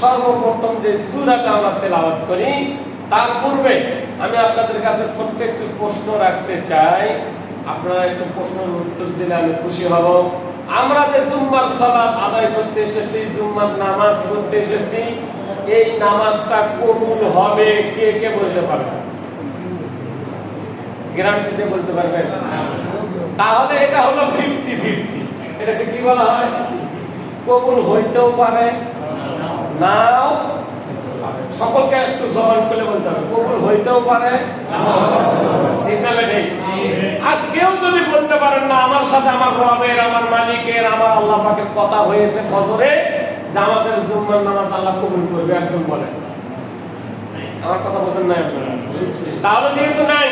সর্বপ্রথম যে সুরাটা আমরা তেলাওয়াত করি, তার পূর্বে আমি আপনাদের কাছে ছোট্ট একটু প্রশ্ন রাখতে চাই। আপনারা একটু প্রশ্নের উত্তর দিলে আমি খুশি হব। আমরা যে জুম্মার সালাত আদায় করতে এসেছি, জুম্মার নামাজ পড়তে এসেছি, এই নামাজটা কবুল হবে কে? কে বলতে পারবে? গ্যারান্টিতে বলতে পারবেন তাহলে এটা হলো ফিফটি ফিফটি এটাকে কি বলা হয়? কবুল হইতেও পারে নাও। সকলকে একটু জবান করে বলতে হবে। কবুল হইতেও পারে, ঠিক না? আর কেউ যদি বলতে পারেন না, আমার সাথে আমার রবের, আমার মালিকের, আমার আল্লাহ পাকের কথা হয়েছে ফজরে যে আমাদের জুম্মার নামাজ আল্লাহ কবুল করবে, একজন বলেন আমার কথা বোঝেন নাই তাহলে যেহেতু নাই,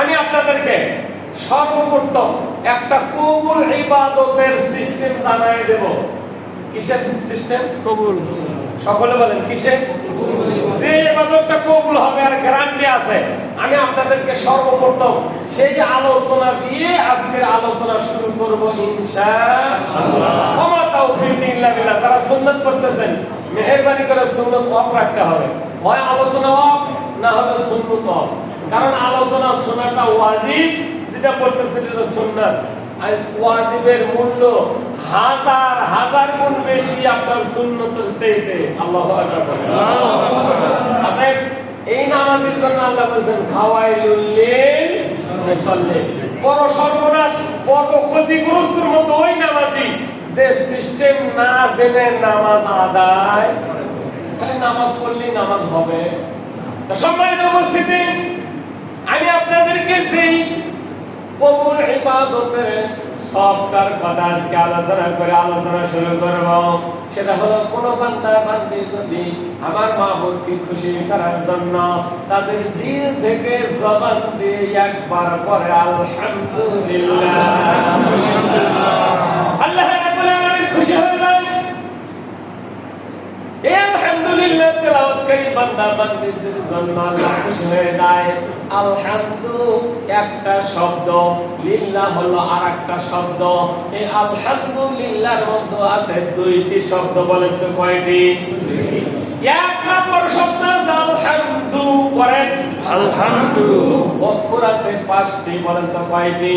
আমি আপনাদেরকে সর্বপ্রথম একটা কবুল ইবাদতের সিস্টেম জানাই দেব। কিসের সিস্টেম কবুল। সকলে বলেন, কিসে? যে ইবাদতটা কবুল হবে আর গ্যারান্টি আছে, আমি আপনাদেরকে সর্বপ্রথম সেই আলোচনা দিয়ে আজকের আলোচনা শুরু করব ইনশাআল্লাহ। যারা সুন্নাত করতেছেন মেহেরবানি করে সুন্নাত অফ রাখতে হবে। হয় আলোচনা অফ, না হলে সুন্নাত অফ। কারণ আলোচনা শোনাটা ওয়াজিব, যেটা বলতেছেন এটা সুন্নাত। আর ওয়াজিবের মূল্য হাজার হাজার গুণ বেশি আপনার সুন্নতের চাইতে আল্লাহু অতএব এই নামাজের জন্য আল্লাহ বলছেন, খাওয়াইলুল লিল বড় সর্বনাশ, বড় ক্ষতিগ্রস্তের মতো ওই নামাজি যে সিস্টেম না জেনে নামাজ আদায় নামাজ পড়লেই নামাজ হবে। সম্মানিত উপস্থিতি, আমি আপনাদেরকে যেই কবুল ইবাদতের সবটার কথা আজকে আলোচনা করে আলোচনা শুরু করব। সেটা হলো, কোন বান্দা বান্দি যদি আমার মাহবুবকে খুশি করার জন্য তাদের দিল থেকে জবান দিয়ে একবার পরে আলহামদুলিল্লাহ আল্লাহ রাব্বুল আলামিন খুশি হয়ে যায় এই আলহামদুলিল্লাহ তেলাওয়াতকারী বান্দা বান্দীদের জন্য আল্লাহ খুশি হয়ে যায়? আলহামদু একটা শব্দ লিল্লাহ হলো আরেকটা শব্দ। এই মধ্যে আছে দুইটি শব্দ বলেন তো কয়টি? এক নম্বর শব্দ আছে আলহামদু আলহামদু। অক্ষর আছে পাঁচটি বলেন তো কয়টি?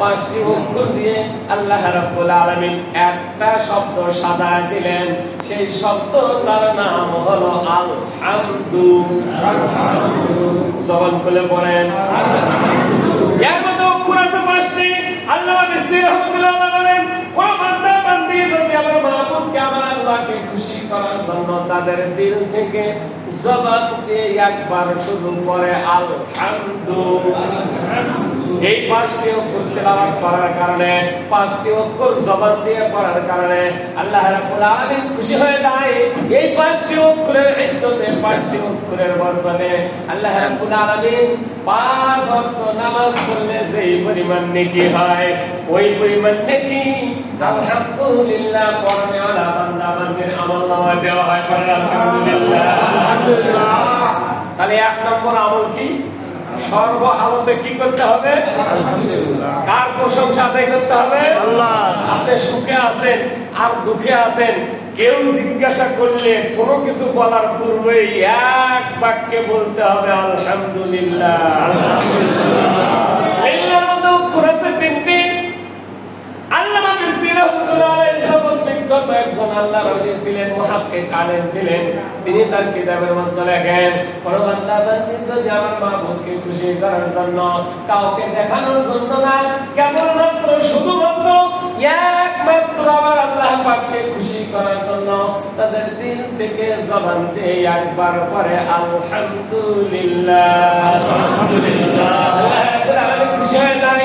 পাঁচটি অক্ষর দিয়ে আল্লাহ রাব্বুল আলামিন একটা শব্দ সাজায় দিলেন। সেই নাম হলো আলহামদু। খুলে এর মধ্যে অক্ষর আছে পাঁচটি। আল্লাহ বলেন বান্দা, বান্দি, যদি আমার মাহবুবকে, আমার আল্লাহকে খুশি করার জন্য তাদের দিল থেকে জবান দিয়ে একবার শুধু পরে আলহামদু। এই পাঁচটি অক্ষর তেলাওয়াত করার কারণে পাঁচটি অক্ষর জবান দিয়ে পড়ার কারণে আল্লাহ রাব্বুল আলামিন খুশি হয়ে যায়। এই পাঁচটি অক্ষরের ইজ্জতে পাঁচটি অক্ষরের বরকতে আল্লাহ রাব্বুল আলামিন পাঁচ ওয়াক্ত নামাজ পড়লে যেই পরিমাণ নেকি হয় ওই পরিমাণ নেকি আলহামদুলিল্লাহ পড়নে ওয়ালা বান্দা বান্দির আমল নামায় দেওয়া হয়। আলহামদুলিল্লাহ। তাহলে এক নম্বর আমল কি? সর্ব হালতে কি করতে হবে? কার প্রশংসা আদায় করতে হবে? আল্লাহ। আপনি সুখে আছেন আর দুঃখে আছেন। কেউ জিজ্ঞাসা করলে কোনো কিছু বলার পূর্বে এক বাক্যে বলতে হবে আলহামদুলিল্লাহ। আছে তিনটি। আল্লামা বিখ্যাত একজন আল্লাহর ওলি ছিলেন মুহাক্কিক আলেম ছিলেন। তিনি তার কিতাবের মধ্যে লেখেন কোন বান্দা বান্দি যদি আমার মাহবুবকে খুশি করার জন্য কাউকে দেখানোর জন্য না কেবলমাত্র শুধুমাত্র একমাত্র আমার আল্লাহ পাককে খুশি করার জন্য তাদের দিল থেকে জবান দিয়ে একবার পরে আলহামদুলিল্লাহ। আলহামদুলিল্লাহ। আল্লাহ খুশি হয়ে যায়।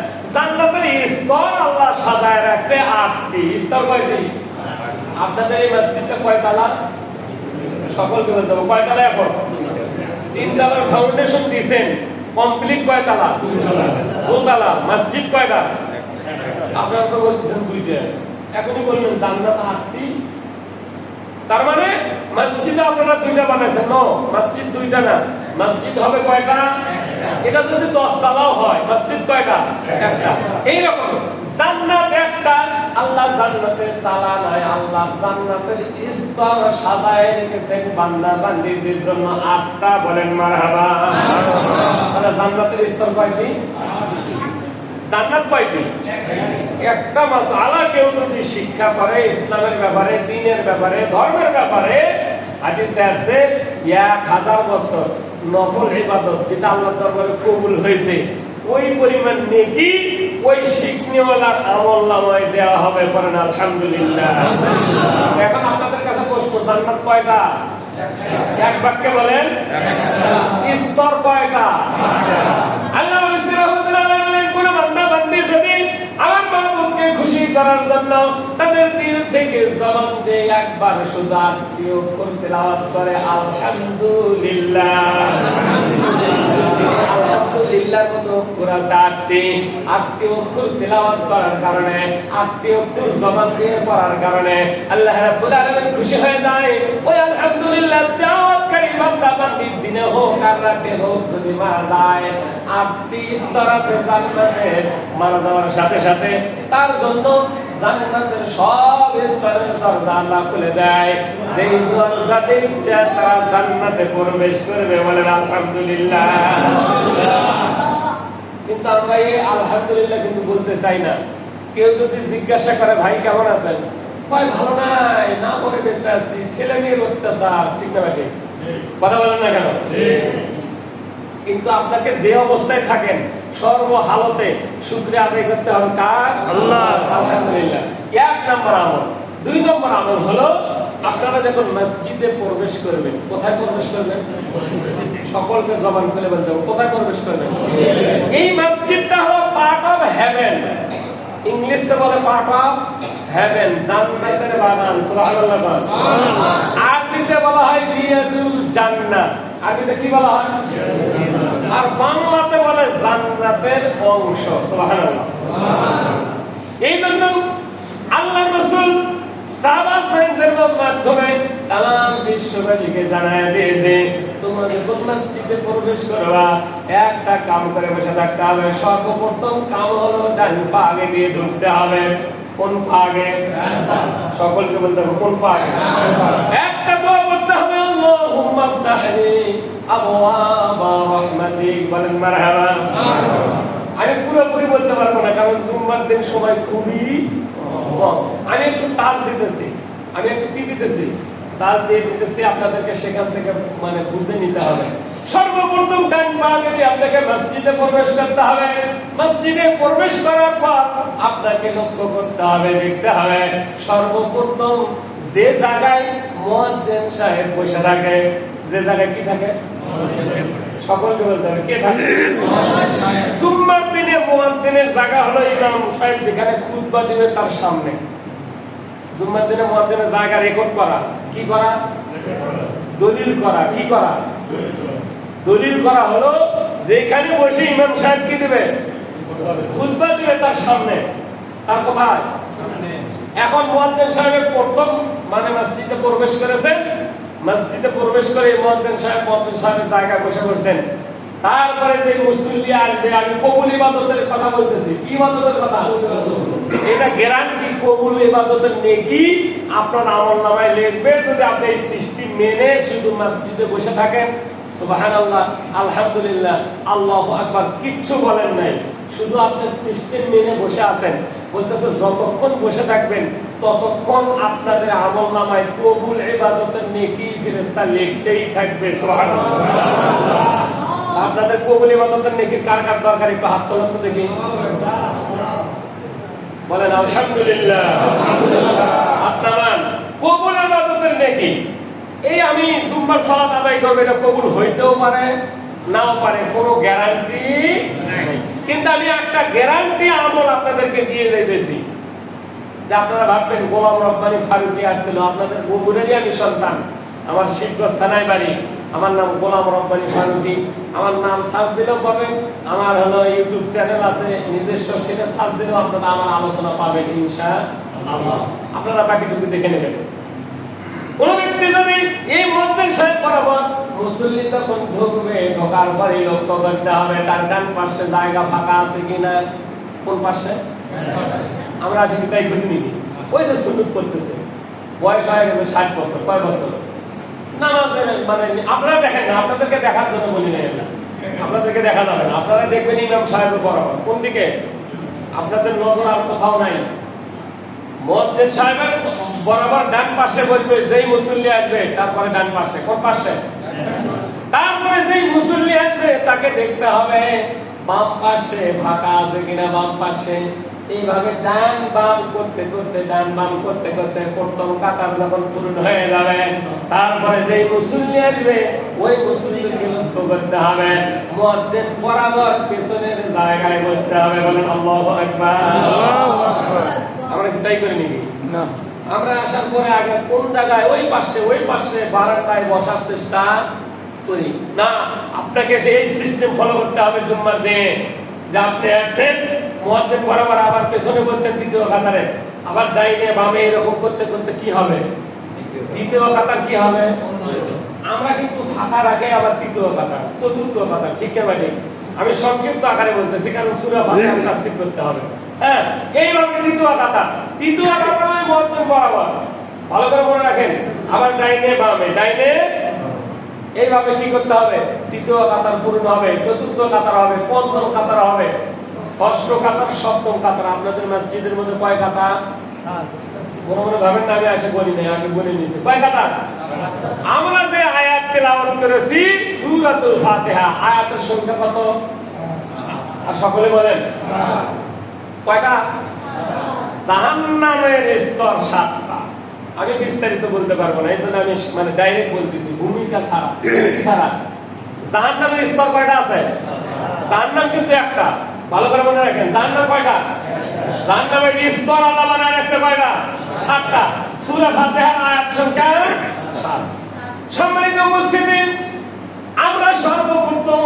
স্তর আল্লাহ সাজায় রাখছে আটটি। স্তর কয়টি? আপনাদের এই মসজিদটা কয় তালা? সকলকে বলতে হবে কয় তালা এখন? তিন ফাউন্ডেশন দিয়েছেন। কমপ্লিট কয় তালা? দোতলা মসজিদ কয়টা? আপনারা তো বলছেন দুইটা। এখনই বললেন জান্নাত আটটি। তার মানে মসজিদ আপনারা দুইটা বানাইছেন। নো, মসজিদ দুইটা না। মসজিদ হবে কয়টা? এটা যদি দশ তালাও হয়, মসজিদ কয়টা? এইরকম। জান্নাত একটা, আল্লাহ জান্নাতের তালা নাই, আল্লাহ জান্নাতের স্তর সাজায় রেখেছেন, বান্দা বান্দিদের জন্য আটটা বলেন মারহাবা। জান্নাতের স্তর কয়টি? জান্নাত কয়টি? একটা কেউ যদি শিক্ষা করে ইসলামের ব্যাপারে, দিনের ব্যাপারে, ধর্মের ব্যাপারে, হাদিসে এক হাজার বছর। নফল ইবাদত যেটা আল্লাহ দরবারে কবুল হয়েছে, ওই পরিমাণ নেকি ওই শিখনিওয়ালার আমল নামায় দেওয়া হবে করেন আলহামদুলিল্লাহ। এখন আপনাদের কাছে প্রশ্ন জান্নাত কয়টা? এক বাক্যে বলেন, স্তর কয়টা? আল্লাহ করার জন্য তাদের দিল থেকে জবান একবার শুধু আত্মীয় করে করে, আলহামদুলিল্লাহ। মতো আটটি তেলাওয়াত করার কারণে দিয়ে পড়ার কারণে আল্লাহ রাব্বুল আলামিন খুশি হয়ে যায়। ওই আলহামদুলিল্লাহ বান্দা দিনে হোক আর রাতে হোক যদি মারা যায় আটটি স্তর আছে জান্নাতে, মারা যাওয়ার সাথে সাথে তার জন্য জান্নাতের সব স্তরের দরজা আল্লাহ খুলে দেয়। যেই দরজা দিয়ে তারা জান্নাতে প্রবেশ করবে বলেন আলহামদুলিল্লাহ। কিন্তু আমরা এই আলহামদুলিল্লাহ কিন্তু বলতে চাই না। কেউ যদি জিজ্ঞাসা করে ভাই কেমন আছেন? কয় ভালো নাই না করে বেঁচে আছি। ছেলে মেয়ের অত্যাচার। ঠিক না ঠিক কথা বলেন না কেন? কিন্তু আপনাকে যে অবস্থায় থাকেন সর্ব হালতে শুক্রিয়া আদায় করতে হবে কার? আল্লাহ। আলহামদুলিল্লাহ। এক নম্বর আমল। দুই নম্বর আমল হলো আপনারা যখন মসজিদে প্রবেশ করবেন কোথায় প্রবেশ করবেন? সকলকে জবান খুলে বলতে হবে। কোথায় প্রবেশ করবেন এই মসজিদটা হলো পার্ট অফ হেভেন ইংলিশে বলে পার্ট অফ হেভেন জান্নাতের বাগান সুবহানাল্লাহ। আরবিতে বলা হয় রিয়াজুল জান্নাত। আরবিতে কি বলা হয়? আর বাংলাতে বলে জান্নাতের অংশ সুবহানাল্লাহ। এই জন্য আল্লাহ রসুল সাহাবাদের মাধ্যমে তাম বিশ্ববাসীকে জানায় দিয়েছে যখন মসজিদে প্রবেশ করবা। একটা কাম করে বসে থাকতে হবে। সর্বপ্রথম কাম হলো ডান পা আগে দিয়ে ঢুকতে হবে। কোন পা আগে সকলকে বলতে হবে, কোন পা আগে একটা দোয়া করতে হবে, আল্লাহুম্মা ফতাহলি আবওয়াবা রাহমাতিক বলেন মারহাবা। আমি পুরোপুরি বলতে পারব না, কারণ জুম্মার দিন সময় খুবই আমি একটু টাচ দিতেছি, আমি একটু কি দিতেছি? দিয়ে দিতেছি আপনাদেরকে সেখান থেকে মানে বুঝে নিতে হবে। সর্বপ্রথম ডান পা দিয়ে আপনাকে মসজিদে প্রবেশ করতে হবে, মসজিদে প্রবেশ করার পর আপনাকে লক্ষ্য করতে হবে, দেখতে হবে, সর্বপ্রথম যে জায়গায় সাহেব বসে থাকে, যে জায়গায় কি থাকে? সকলকে বলতে হবে, কে থাকে? জুম্মার দিনে জায়গা হলো ইমাম সাহেব, যেখানে খুতবা দিবে তার সামনে। জুম্মার দিনে জায়গা রেকর্ড করা। কি করা? দলিল করা। কি করা? দলিল করা হলো, যেখানে বসে ইমাম সাহেব কি দিবে? তার সামনে। তার কোথায়? এখন মুয়াজ্জিন সাহেব প্রথম মানে মসজিদে প্রবেশ করেছেন। মসজিদে প্রবেশ করে মুয়াজ্জিন সাহেব মুয়াজ্জিন সাহেবের জায়গায় বসে পড়ছেন। তারপরে যে মুসল্লি আসবে, আমি কবুল ইবাদতের কথা বলতেছি। কি ইবাদতের কথা? এটা গ্যারান্টি কবুল ইবাদতের নেকি? আপনার আমল নামায় লিখবে, যদি আপনি এই সৃষ্টি মেনে শুধু মসজিদে বসে থাকেন আলহামদুলিল্লাহ, আল্লাহু আকবার, কিচ্ছু বলেন নাই। শুধু সিস্টেম মেনে বসে আছেন, বলতেছে যতক্ষণ বসে থাকবেন, ততক্ষণ আপনাদের আমল নামায় কবুল ইবাদতের নেকি ফেরেশতা লিখতেই থাকবে আপনাদের কবুল ইবাদতের নেকি কার কার দরকার? একটু হাত তোলেন তো দেখি। বলেন, আলহামদুলিল্লাহ। কবুল এই আমি জুম্মার সালাত আদায় এটা কবুল হইতেও পারে, নাও পারে, কোনো গ্যারান্টি কিন্তু আমি একটা গ্যারান্টি আমল আপনাদেরকে দিয়ে দিতেছি। যে আপনারা ভাববেন, গোলাম রব্বানি ফারুকি আসছিল। আপনাদের বগুড়েরই আমি সন্তান। আমার শিবগঞ্জ থানায় বাড়ি। আমার নাম গোলাম রব্বানি ফারুকি। আমার নাম সার্চ দিলেও পাবেন। আমার হলো ইউটিউব চ্যানেল আছে, নিজস্ব, সেটা সার্চ দিলেও আপনারা আমার আলোচনা পাবেন ইনশা আপনারা বাকিটুকু দেখে নেবেন। কোন ব্যক্তি যদি এই সাহেব বরাবর মুসল্লি যখন ঢুকবে, ঢোকার পরে লক্ষ্য করতে হবে, তার ডান পাশে জায়গা ফাঁকা আছে কিনা কোন পাশে? আমরা আসি তাই খুঁজি নিবি ওই যে সুযোগ করতেছে। বয়স হয়ে গেছে ষাট বছর, কয় বছর? আপনাদেরকে দেখবেন ইমাম সাহেবের বরাবর কোন দিকে? আপনাদের নজর আর কোথাও নাই। মসজিদ সাহেবের বরাবর ডান পাশে বসবে যেই মুসল্লি আসবে, তারপরে ডান পাশে। কোন পাশে? তারপরে যেই মুসল্লি আসবে, তাকে দেখতে হবে বাম পাশে, ফাঁকা আছে কিনা বাম পাশে। এইভাবে ডান বাম করতে করতে ডান বাম করতে করতে প্রথম কাতার যখন পূরণ হয়ে যাবে তারপরে যেই মুসল্লি আসবে ওই মুসল্লিকে লক্ষ্য করতে হবে। মসজিদ বরাবর পেছনের জায়গায় বসতে হবে বলেন আল্লাহু আমরা কি তাই করে নিবি না। আমরা আসার পরে আগে কোন জায়গায়? ওই পাশে ওই পাশে বারান্দায় বসার চেষ্টা করি। না আপনাকে সেই সিস্টেম ফলো করতে হবে জুম্মার দিনে। যে আপনি আসছেন মুয়াজ্জিন বরাবর আবার পেছনে বলছেন দ্বিতীয় কাতারে আবার ডাইনে বামে এরকম করতে করতে কি হবে? দ্বিতীয় কাতার কি হবে? আমরা কিন্তু ফাঁকা রাখে আবার তৃতীয় কাতার চতুর্থ কাতার ঠিক না আমি সংক্ষিপ্ত আকারে বলতেছি, কারণ সুরা ভাষা তাফসীর করতে হবে। হ্যাঁ এইভাবে দ্বিতীয় কাতার তৃতীয় কাতার ওই মুয়াজ্জিন বরাবর ভালো করে মনে রাখেন, আবার ডাইনে বামে, ডাইনে এইভাবে কি করতে হবে? তৃতীয় কাতার পূর্ণ হবে, চতুর্থ কাতার হবে, পঞ্চম কাতার হবে। ষষ্ঠ কাতার, সপ্তম কাতার। আপনাদের মসজিদের মধ্যে কয় কাতার? মনে মনে ভাবেন না আমি আসে বলি নাই, আমি বলে নিয়েছি। কয় কাতার? আমরা যে আয়াত তেলাওয়াত করেছি, সূরাতুল ফাতিহা, আয়াতের সংখ্যা কত? আর সকলে বলেন। কয়টা? জাহান্নামের স্তর সাতটা। আমি বিস্তারিত বলতে পারব না এই জন্য আমি মানে ডাইরেক্ট বলতেছি, ভূমিকা ছাড়া। ছাড়া। জাহান্নামের স্তর কয়টা আছে? জাহান্নাম কিন্তু একটা। ভালো করে মনে রাখেন। জাহান্নাম কয়টা? জাহান্নামের স্তর আল্লাহ বানায় রাখছে কয়টা? সাতটা। সূরা ফাতিহার আয়াত সংখ্যা সম্মানিত উপস্থিতি, আমরা সর্বপ্রথম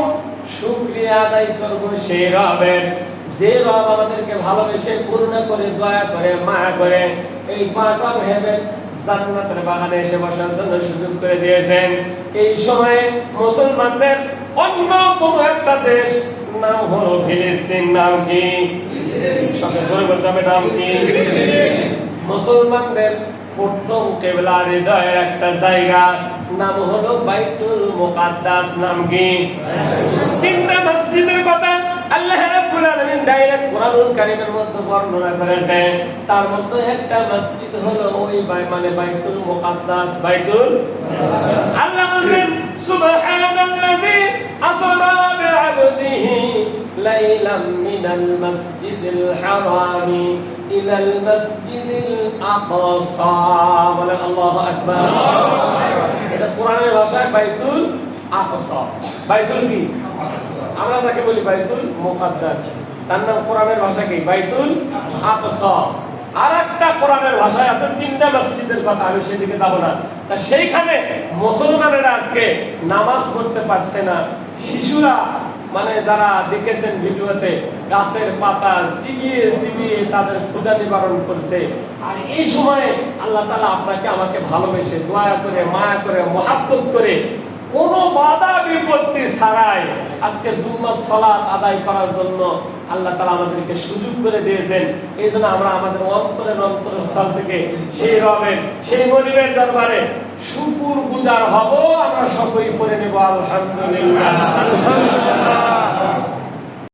শুকরিয়া আদায় করব সেই রবের। যে রব আমাদেরকে ভালোবেসে করুণা করে, দয়া করে, মায়া করে এই পাগল হেবেন জান্নাতের বাগানে এসে বসার জন্য সুযোগ করে দিয়েছেন। এই সময়ে মুসলমানদের অন্যতম একটা দেশ নাম হলো ফিলিস্তিন নাম কি? নাম কি? মুসলমানদের প্রথম কেবলা হৃদয়ের একটা জায়গা নাম হলো বাইতুল মোকাদ্দাস নাম কি? তিনটা মসজিদের কথা আল্লাহ রাব্বুল আলামিন ডাইরেক্ট কোরআনুল কারীমের মধ্যে বর্ণনা করেছেন তার মধ্যে একটা মসজিদ হলো ওই বাই- মানে আল্লাহ বলেন সুবহানাল্লাযী আসরা বি'আবদিহি লাইলাম মিনাল মাসজিদিল হারামি ইলাল মাসজিদিল আকসা। বলেন, আল্লাহু আকবার। এটা কোরআনের ভাষায় বাইতুল আকসা। বাইতুল কি? আমরা তাকে বলি বাইতুল মুকাদ্দাস। তার নাম কোরআনের ভাষা কি? বাইতুল আকসা। আর একটা কোরআনের ভাষায় আছে, তিনটা মসজিদের কথা, আমি সেদিকে যাব না। তা সেইখানে মুসলমানেরা আজকে নামাজ পড়তে পারছে না। শিশুরা মানে যারা দেখেছেন ভিডিওতে, গাছের পাতা চিবিয়ে চিবিয়ে তাদের ক্ষুদা নিবারণ করছে। আর এই সময়ে আল্লাহ তালা আপনাকে আমাকে ভালোবেসে দয়া করে, মায়া করে, মহাব্বত করে কোনো বাধা বিপত্তি ছাড়াই আজকে জুম্মাত সালাত আদায় করার জন্য আল্লাহ তালা আমাদেরকে সুযোগ করে দিয়েছেন। এই জন্য আমরা আমাদের অন্তরের অন্তরস্থল থেকে সেই রবের সেই গরিবের দরবারে শুকুর গুজার হব, আমরা সকলেই করে নেব, আলহামদুলিল্লাহ।